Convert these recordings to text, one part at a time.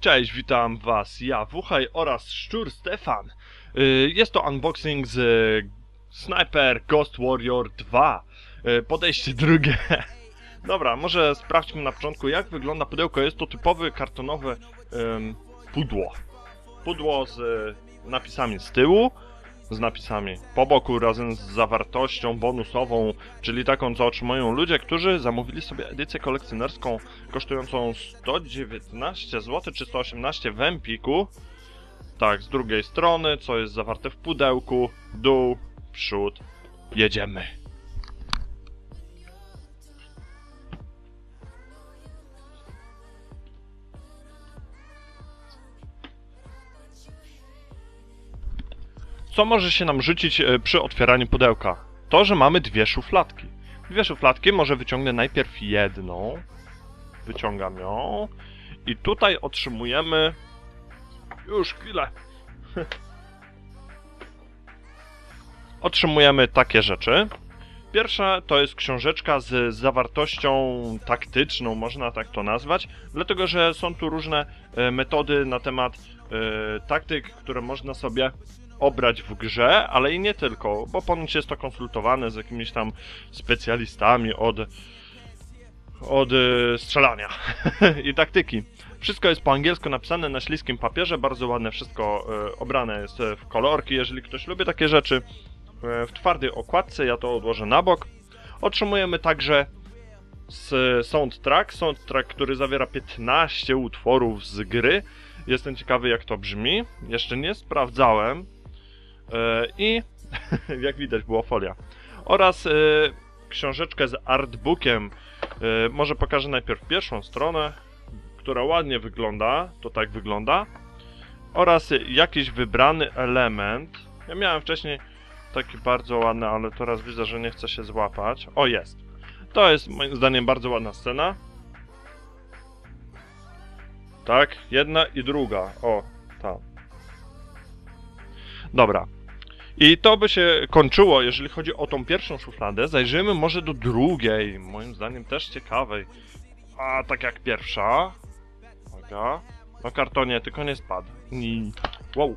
Cześć, witam was, ja Wuchaj oraz Szczur Stefan. Y, Jest to unboxing z y, Sniper Ghost Warrior 2. Y, Podejście drugie. Dobra, może sprawdźmy na początku jak wygląda pudełko. Jest to typowy kartonowe ym, pudło. Pudło z napisami z tyłu, z napisami po boku razem z zawartością bonusową, czyli taką co otrzymują ludzie, którzy zamówili sobie edycję kolekcjonerską kosztującą 119 zł czy 118 w Empiku. Tak, z drugiej strony, co jest zawarte w pudełku, dół, przód, jedziemy. Co może się nam rzucić e, przy otwieraniu pudełka? To, że mamy dwie szufladki. Dwie szufladki, może wyciągnę najpierw jedną. Wyciągam ją. I tutaj otrzymujemy... Już chwilę. otrzymujemy takie rzeczy. Pierwsza to jest książeczka z zawartością taktyczną, można tak to nazwać, dlatego że są tu różne e, metody na temat e, taktyk, które można sobie obrać w grze, ale i nie tylko, bo ponoć jest to konsultowane z jakimiś tam specjalistami od od e, strzelania i taktyki. Wszystko jest po angielsku napisane na śliskim papierze, bardzo ładne wszystko e, obrane jest w kolorki, jeżeli ktoś lubi takie rzeczy. E, w twardej okładce, ja to odłożę na bok. Otrzymujemy także soundtrack, soundtrack, który zawiera 15 utworów z gry. Jestem ciekawy jak to brzmi, jeszcze nie sprawdzałem. E, I jak widać była folia. Oraz e, książeczkę z artbookiem. E, może pokażę najpierw pierwszą stronę, która ładnie wygląda, to tak wygląda. Oraz jakiś wybrany element. Ja miałem wcześniej taki bardzo ładny, ale teraz widzę, że nie chce się złapać. O, jest. To jest moim zdaniem bardzo ładna scena. Tak, jedna i druga. O, ta. Dobra. I to by się kończyło, jeżeli chodzi o tą pierwszą szufladę. Zajrzyjmy może do drugiej, moim zdaniem też ciekawej. A tak jak pierwsza. Uwaga. Na kartonie, tylko nie spadł. Wow.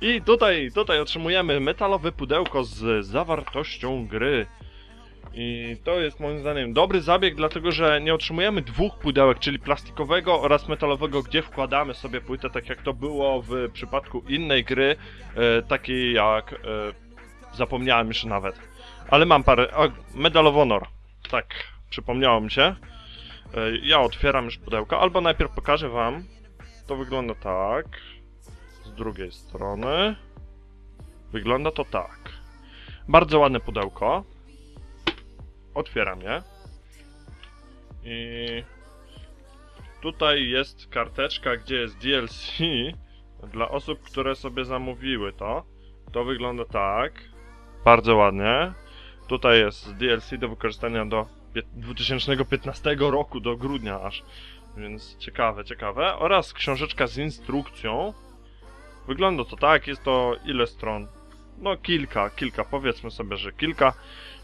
I tutaj, tutaj otrzymujemy metalowe pudełko z zawartością gry. I to jest moim zdaniem dobry zabieg, dlatego że nie otrzymujemy dwóch pudełek, czyli plastikowego oraz metalowego, gdzie wkładamy sobie płytę, tak jak to było w przypadku innej gry, e, takiej jak... E, zapomniałem już nawet. Ale mam parę... O, Medal of Honor. Tak, przypomniało mi się. E, ja otwieram już pudełko, albo najpierw pokażę wam. To wygląda tak. Z drugiej strony. Wygląda to tak. Bardzo ładne pudełko. Otwieram je. I tutaj jest karteczka, gdzie jest DLC dla osób, które sobie zamówiły to. To wygląda tak. Bardzo ładnie. Tutaj jest DLC do wykorzystania do pie- 2015 roku, do grudnia aż. Więc ciekawe, ciekawe. Oraz książeczka z instrukcją. Wygląda to tak, jest to ile stron? No kilka, kilka, powiedzmy sobie, że kilka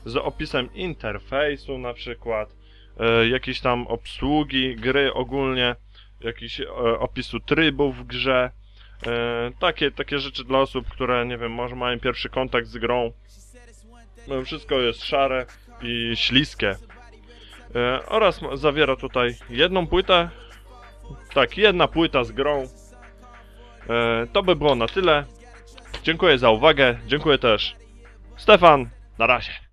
z opisem interfejsu na przykład, e, jakieś tam obsługi gry ogólnie, jakiś e, opisu trybów w grze, e, takie, takie rzeczy dla osób, które nie wiem, może mają pierwszy kontakt z grą. No, wszystko jest szare i śliskie. E, oraz zawiera tutaj jedną płytę, tak, jedna płyta z grą. E, to by było na tyle. Dziękuję za uwagę, dziękuję też. Stefan, na razie.